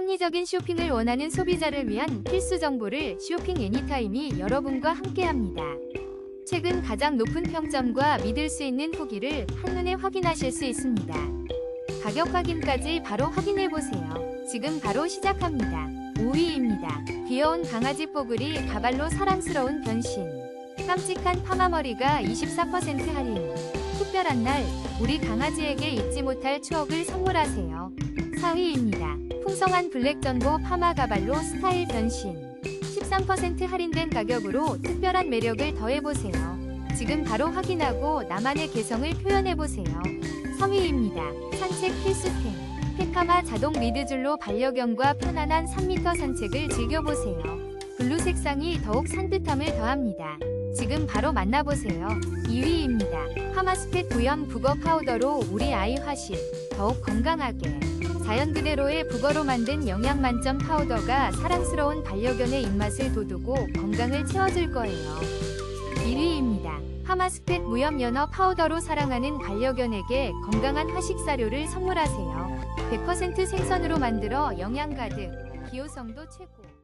합리적인 쇼핑을 원하는 소비자를 위한 필수 정보를 쇼핑 애니타임이 여러분과 함께합니다. 최근 가장 높은 평점과 믿을 수 있는 후기를 한눈에 확인하실 수 있습니다. 가격 확인까지 바로 확인해 보세요. 지금 바로 시작합니다. 5위입니다. 귀여운 강아지 뽀글이 가발로 사랑스러운 변신. 깜찍한 파마머리가 24% 할인. 특별한 날, 우리 강아지에게 잊지 못할 추억을 선물하세요. 4위입니다. 풍성한 블랙 전보 파마 가발로 스타일 변신. 13% 할인된 가격으로 특별한 매력을 더해보세요. 지금 바로 확인하고 나만의 개성을 표현해보세요. 3위입니다. 산책 필수템. 페카마 자동 리드줄로 반려견과 편안한 3m 산책을 즐겨보세요. 블루 색상이 더욱 산뜻함을 더합니다. 지금 바로 만나보세요. 2위입니다. 파마스펫 부연 북어 파우더로 우리 아이 화실 더욱 건강하게 자연 그대로의 북어로 만든 영양 만점 파우더가 사랑스러운 반려견의 입맛을 돋우고 건강을 채워줄 거예요. 1위입니다. 파마스펫 무염 연어 파우더로 사랑하는 반려견에게 건강한 화식 사료를 선물하세요. 100% 생선으로 만들어 영양 가득, 기호성도 최고.